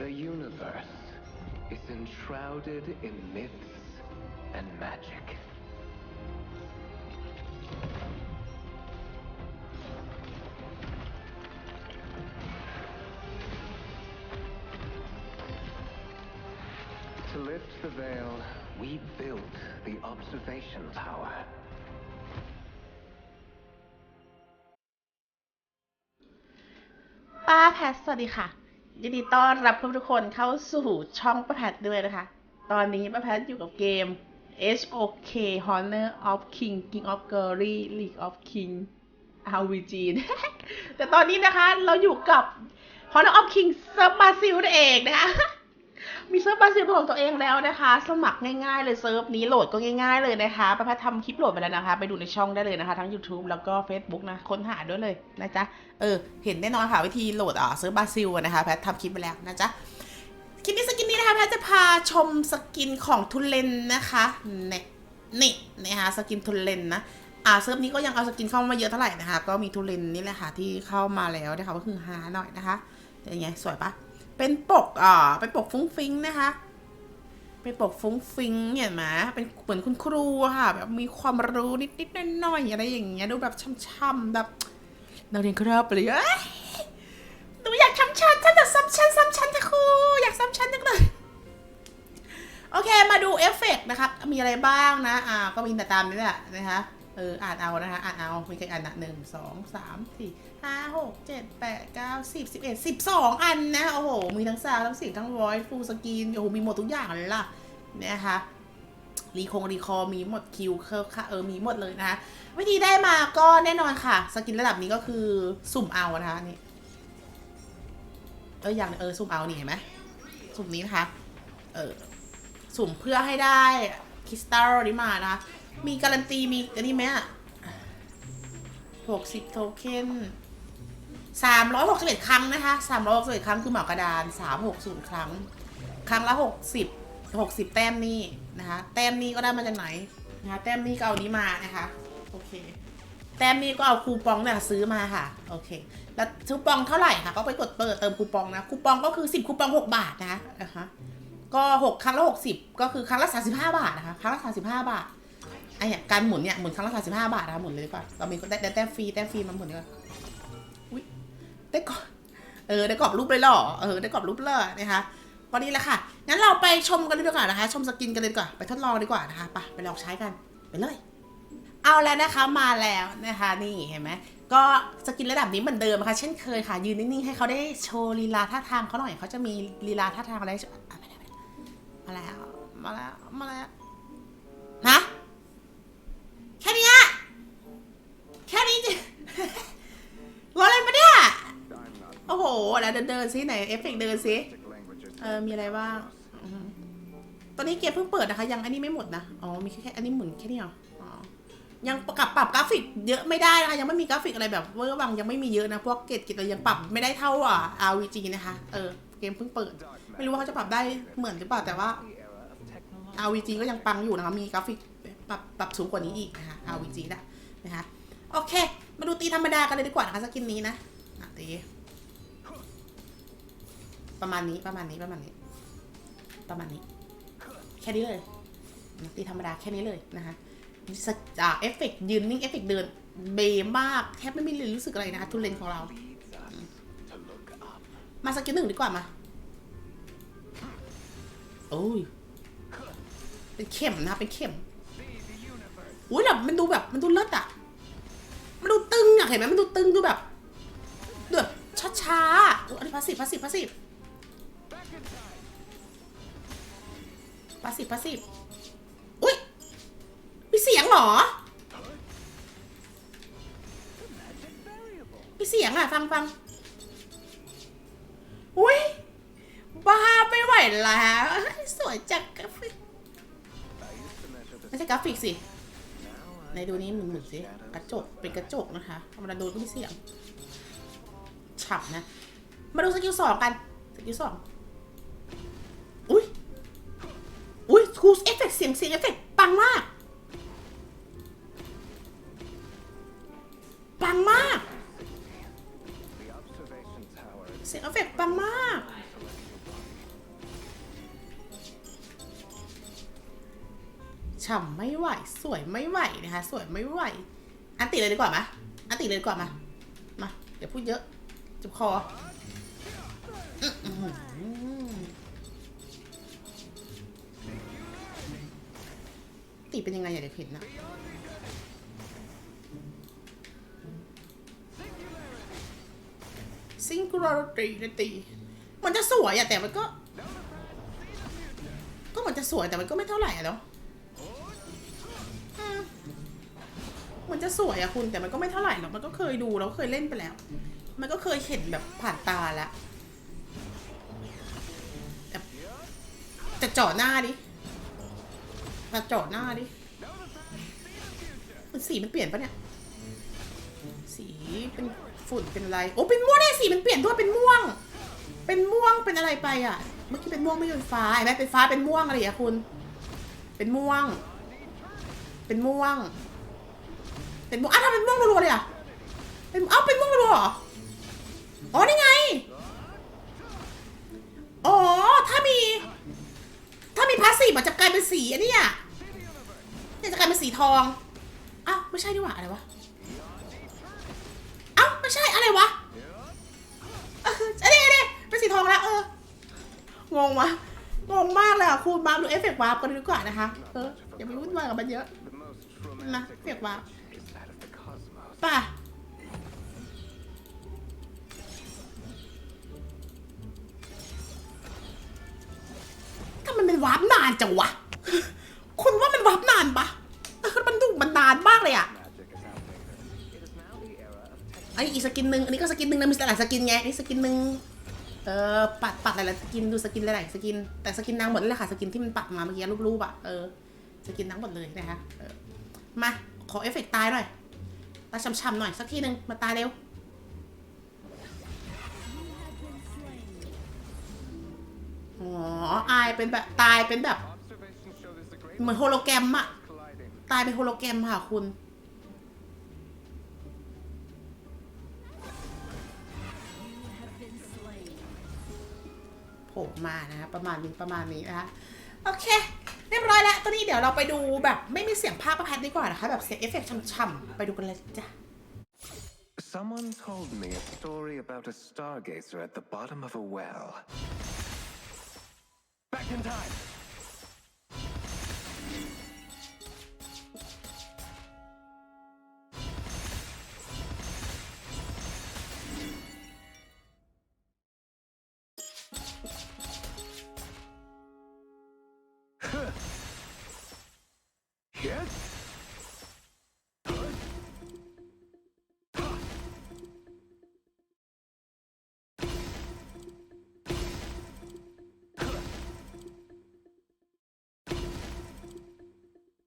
The universe is enshrouded in myths and magic. To lift the veil, we built the observation tower. ป้าแพทสวัสดีค่ะ ยินดีต้อนรับทุกคนเข้าสู่ช่องประแพทด้วยนะคะ ตอนนี้ประแพทอยู่กับเกม HOK Honor of King King of Glory League of King RVG แต่ตอนนี้นะคะเราอยู่กับ Honor of King เซิร์ฟบราซิลนั่นเองนะคะ มีเซิร์ฟบราซิลเป็นของตัวเองแล้วนะคะ สมัครง่ายๆเลยเซิร์ฟนี้โหลดก็ง่ายๆเลยนะคะป้าแพททำคลิปโหลดไปแล้วนะคะ ไปดูในช่องได้เลยนะคะ ทั้ง YouTube แล้วก็ Facebook นะ ค้นหาด้วยเลยนะจ๊ะ เออ เห็นแน่นอนค่ะ วิธีโหลดอะเซิร์ฟบราซิลนะคะแพททำคลิปไปแล้วนะจ๊ะ คลิปนี้สกินนี้นะคะแพทจะพาชมสกินของทุเลนนะคะเนี่ยนี่นะคะสกินทุเลนนะอ่าเซิร์ฟนี้ก็ยังเอาสกินเข้ามาเยอะเท่าไหร่นะคะ ก็มีทุเลนนี่แหละค่ะที่เข้ามาแล้วนะคะก็คือหาหน่อยนะคะเป็นไงสวยปะ เป็นปกอ่าเป็นปกฟุ้งฟิ้งนะคะ เป็นปกฟุ้งฟิ้งเห็นไหมเป็นเหมือนคุณครูอะค่ะ แบบมีความรู้นิดๆหน่อยๆอะไรอย่างเงี้ยดูแบบช่ำๆแบบนักเรียนครับอะไรอย่างเงี้ยหนูอยากซ้ำชั้นฉันอยากซ้ำชั้นซ้ำชั้นจะครูอยากซ้ำชั้นจังเลยโอเคมาดูเอฟเฟกต์นะคะ มีอะไรบ้างนะ อ่า ก็มีแต่ตามนี้แหละนะคะ อออ่านเอานะคะ อ่านเอา มีกี่อันนะหนึ่งสองสามสี่ห้าหกเจ็ดแปดเก้าสิบสิบเอ็ดสิบสองอันนะ โอ้โห มีทั้งซาวทั้งเสียงทั้งวอยฟูลสกรีนโอ้โห มีหมดทุกอย่างเลยล่ะนะคะรีคงรีคอมีหมดคิวเคอร์ค่ะเออมีหมดเลยนะคะวิธีได้มาก็แน่นอนค่ะ สกินระดับนี้ก็คือสุ่มเอานะคะนี่เอออย่างเออสุ่มเอานี่เห็นไหมสุ่มนี้นะคะเออสุ่มเพื่อให้ได้คริสตัลนี้มานะคะ มีการันตีมีอันนี้ไหมอะหกสิบโทเค็นสามร้อยหกสิบเอ็ดครั้งนะคะสามร้อยหกสิบเอ็ดครั้งคือเหมากระดานสามหกศูนย์ครั้ง ครั้งละหกสิบหกสิบแต้มนี่นะคะ แต้มนี้ก็ได้มาจากไหนนะคะแต้มนี้ก็เอานี้มานะคะโอเค แต้มนี้ก็เอาคูปองเนี่ยซื้อมาค่ะโอเค แล้วคูปองเท่าไหร่คะก็ไปกดเปิดเติมคูปองนะคูปองก็คือ10คูปอง6บาทนะคะนะคะก็6ครั้งละ60ก็คือครั้งละ35บห้าบาทนะคะครั้งละ35บาท ไอ้เนี่ยการหมุนเนี่ยหมุนครั้งละ35บห้าทนะคะหมุนเลยดีกว่าเรามีได้แต้มฟรีแต้มฟรีมาหมุนดีกว่าอุ้ยได้กรอบเออได้กรอบรูปเลยเหรอเออได้กรอบรูปเลยนะคะพอดีแหล้วค่ะงั้นเราไปชมกันเลยดีกว่านะคะ ชมสกินกันเลยดีกว่าไปทดลองดีกว่านะคะไปไปลองใช้กันไปเลย เอาแล้วนะคะมาแล้วนะคะ นี่เห็นไหมก็สกินระดับนี้เหมือนเดิมนะคะเช่นเคยค่ะ ยืนนิ่งๆให้เขาได้โชว์ลีลาท่าทางเขาหน่อยเขาจะมีลีลาท่าทางอะไรมาแล้วมาแล้วมาแล้วมาแล้วฮะ แค่เนี้ยแค่นี้จริงรออะไรมาเนี่ยโอ้โหแล้วเดินเดินๆซิไหนเอฟเฟกต์เดินซิเออมีอะไรบ้างอือฮึตอนนี้เกมเพิ่งเปิดนะคะ ยังอันนี้ไม่หมดนะอ๋อมีแค่แค่อันนี้หมุนแค่นี้เหรออ๋อยังปรับปรับกราฟิกเยอะไม่ได้นะคะยังไม่มีกราฟิกอะไรแบบเวอร์วังยังไม่มีเยอะนะพวกเกรดกิจอะไรยังปรับไม่ได้เท่าอะ RVG นะคะเออเกมเพิ่งเปิด ไม่รู้ว่าเขาจะปรับได้เหมือนหรือเปล่าแต่ว่า RVG ก็ยังปังอยู่นะคะมีกราฟิก ปรับปรับสูงกว่านี้อีกนะคะ RVG นะนะคะโอเค มาดูตีธรรมดากันเลยดีกว่านะคะสกินนี้นะตีประมาณนี้ประมาณนี้ประมาณนี้ ประมาณนี้ แค่นี้เลยตีธรรมดาแค่นี้เลยนะคะสกอ่าเอฟเฟกต์ยืนนิ่งเอฟเฟกต์เดินเบมากแทบไม่มีเลยรู้สึกอะไรนะคะทุเรนของเรา มาสกิลหนึ่งดีกว่ามาโอ้ยเป็นเข็มนะคะเป็นเข็ม อุ้ยแบบมันดูแบบมันดูเลิศอะ มันดูตึงอะเห็นไหมมันดูตึงดูแบบดูแบบช้าๆอุ๊ยอันนี้พาสซีฟพาสซีฟพาสซีฟพาสซีฟพาสซีฟอุ้ยมีเสียงเหรอมีเสียงอะฟังฟังอุ้ยบ้าไม่ไหวแล้ว สวยจังกราฟิกไม่ใช่กราฟิกสิ ในดูนี้หมุนหมุนสิกระจกเป็นกระจกนะคะธรรมดาดูก็มีเสียงฉับนะ มาดูสกิลสองกันสกิลสองอุ้ยอุ้ยคูสเอฟเฟกเสียงเสียงเอฟเฟกปังมากปังมาก เสียงเอฟเฟกต์ปังมาก ฉ่ำไม่ไหว สวยไม่ไหวนะคะ สวยไม่ไหว อันติเลยดีกว่าไหมอันติเลยดีกว่ามา มา เดี๋ยวพูดเยอะจุบคออติเป็นยังไงอย่าเดี๋ยวเห็นนะซิงคูลารีตีมันจะสวยอะแต่มันก็ ก็มันจะสวยแต่มันก็ไม่เท่าไหร่อะเนาะ จะสวยอะคุณ แต่มันก็ไม่เท่าไหร่หรอกมันก็เคยดูแล้วเคยเล่นไปแล้ว มันก็เคยเห็นแบบผ่านตาแล้วแต่จะเจาะหน้าดิมาเจาะหน้าดิมันสีมันเปลี่ยนปะเนี่ย สีเป็นฝุ่นเป็นอะไร โอ้เป็นม่วงได้สีมันเปลี่ยนด้วยเป็นม่วง เป็นม่วงเป็นอะไรไปอะ เมื่อกี้เป็นม่วงไม่เป็นฟ้าเห็นไหมเป็นฟ้าเป็นม่วงอะไรอย่างเงี้ยคุณ เป็นม่วง เป็นม่วง เป็นม่วงอ้าวทำเป็นม่วงรัวๆเลยอะเป็นเอ้าเป็นม่วงรัวๆเหรออ๋อนี่ไงอ๋อถ้ามี ถ้ามีพาสซีฟมันจะกลายเป็นสีอันเนี้ยเนี่ยจะกลายเป็นสีทองอ้าวไม่ใช่ดีกว่าอะไรวะเอ้าไม่ใช่อะไรวะเอออันนี้อันนี้เป็นสีทองแล้วเอองงวะงงมากเลยอะคุณมาดูเอฟเฟกต์วาร์ปกันดีกว่านะคะเอออย่าไปวุ่นวายกับมันเยอะนะเอฟเฟกต์วาร์ป is that of the cosmos. ป่ะทำไมมันวาร์ปนานจังวะ คุณว่ามันวาร์ปนานปะเออมันดูมันนานมากเลยอะ Magic is outdated. It is now the era of technology. อันนี้อีกสกินหนึ่งอันนี้ก็สกินหนึ่งนะมีหลายสกินไงอันนี่สกินหนึ่งเออปัดปัดหลายๆสกินดูสกินหลายๆสกิน แต่สกินนางหมดเลยค่ะสกินที่มันปัดมาเมื่อกี้รูปๆอะเออสกินทั้งหมดเลยนะคะมาขอเอฟเฟกต์ตายหน่อย ตาช้ำๆหน่อยสักทีหนึ่งมาตายเร็ว อ๋อ อายเป็นแบบตายเป็นแบบ เหมือนโฮโลแกรมอะตายเป็นโฮโลแกรมค่ะคุณโผล่มานะคะประมาณนี้ประมาณนี้นะคะโอเค เรียบร้อยแล้วตอนนี้เดี๋ยวเราไปดูแบบไม่มีเสียงภาคประพัดดีกว่านะคะ แบบเสียงเอฟเฟกต์ช่ำๆไปดูกันเลยจ้ะ Someone told me a story about a stargazer at the bottom of a well. Back in time.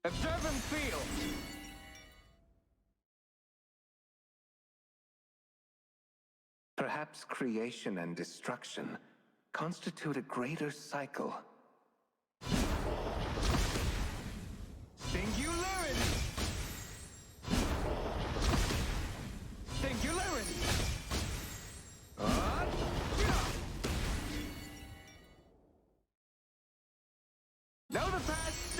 Observe and feel. Perhaps creation and destruction constitute a greater cycle. Singularity! Singularity! Yeah. Know the past,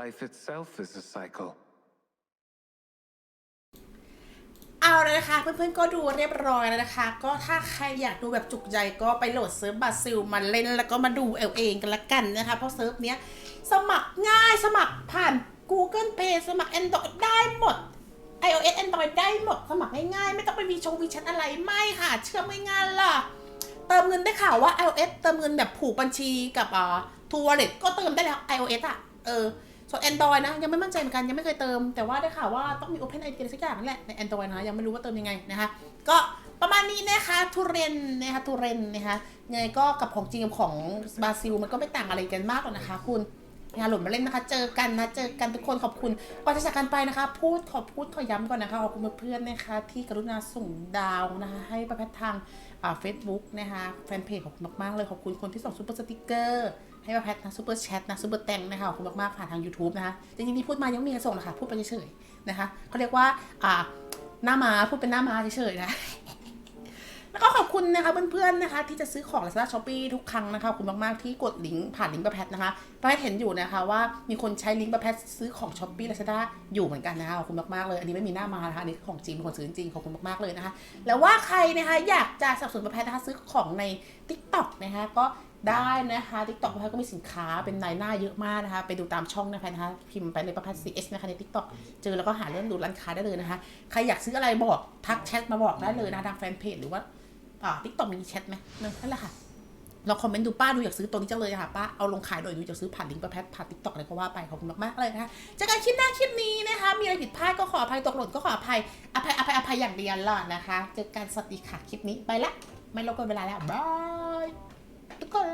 'Life itself is a cycle. เอาเลยนะคะเพื่อนๆก็ดูเรียบร้อยแล้วนะคะ ก็ถ้าใครอยากดูแบบจุกใจก็ไปโหลดเซิร์ฟบาซิลมาเล่นแล้วก็มาดูเอลเองกันละกันนะคะ เพราะเซิร์ฟเนี้ยสมัครง่ายสมัครผ่าน Google Play สมัคร Android ได้หมด iOS Android ได้หมดสมัครง่ายๆ ไม่ต้องไปมีชงวีชันอะไรไม่ค่ะ เชื่อไม่ง่ายล่ะ เติมเงินได้ข่าวว่า iOS เติมเงินแบบผูกบัญชีกับอ่าทูวอลเล็ตก็เติมได้แล้ว iOS อะ เออ ส่วน Android นะยังไม่มั่นใจเหมือนกันยังไม่เคยเติม แต่ว่าได้ข่าวว่าต้องมี Open ID อะไรสักอย่างนั่นแหละใน Android นะยังไม่รู้ว่าเติมยังไงนะคะ ก็ประมาณนี้นะคะทุเรนนะคะทุเรนนะคะยังไงก็กับของจริงกับของบราซิลมันก็ไม่ต่างอะไรกันมากหรอกนะคะ คุณนะคะหลุดมาเล่นนะคะ เจอกันนะ เจอกันทุกคนขอบคุณก่อนจะจากกันไปนะคะ พูดขอพูดขอย้ำก่อนนะคะขอบคุณเพื่อนๆนะคะ ที่กรุณาส่งดาวนะคะ ให้ประพัฒทาง เฟซบุ๊กนะคะแฟนเพจขอบคุณมากๆเลยขอบคุณคนที่ส่งซูเปอร์สติกเกอร์ให้มาแพทนะซูเปอร์แชทนะซูเปอร์แตงนะคะขอบคุณมากๆผ่านทาง YouTube นะคะจริงๆที่พูดมายังมีครส่งนะคะพูดไปเฉยๆนะคะเขาเรียกว่าอ่าหน้ามาพูดเป็นหน้ามาเฉยๆนะ แล้วก็ขอบคุณนะคะเพื่อนๆนะคะ ที่จะซื้อของ Lazada Shopee ทุกครั้งนะคะขอบคุณมากๆที่กดลิงก์ผ่านลิงก์ประแพทนะคะประแพทเห็นอยู่นะคะว่ามีคนใช้ลิงก์ประแพทซื้อของ Shopee Lazada อยู่เหมือนกันนะคะขอบคุณมากๆเลย อันนี้ไม่มีหน้ามานะคะอันนี้ของจริงเป็นคนซื้อจริงขอบคุณมากๆเลยนะคะ แล้วว่าใครนะคะอยากจะสับสนประแพทนะคะซื้อของใน TikTok นะคะก็ได้นะคะ TikTok ประแพทก็มีสินค้าเป็นนายหน้าเยอะมากนะคะ ไปดูตามช่องนะคะนะคะพิมพ์ไปในประแพท CS นะคะใน TikTok เจอแล้วก็หาเรื่องดูร้านค้าได้เลยนะคะ ใครอยากซื้ออะไรบอกทักแชทมาบอกได้เลยนะทางแฟนเพจหรือว่า อ่าทิกตอกมีแชทไหมนั่นแหละค่ะเราคอมเมนต์ดูป้าดูอยากซื้อตัวนี้จังเลยค่ะป้าเอาลงขายหน่อยดูอยากซื้อผ่านลิงก์ประแพทผ่านทิกตอกอะไรก็ว่าไปขอบคุณมากๆเลยนะคะจากการคลิปหน้าคลิปนี้นะคะ มีอะไรผิดพลาดก็ขออภัยตกหล่นก็ขออภัยอภัยอภัยอภัยอย่างเดียวล่ะนะคะเจอกันสวัสดีค่ะคลิปนี้ไปละไม่รบกวนเวลาแล้วบายทุกคน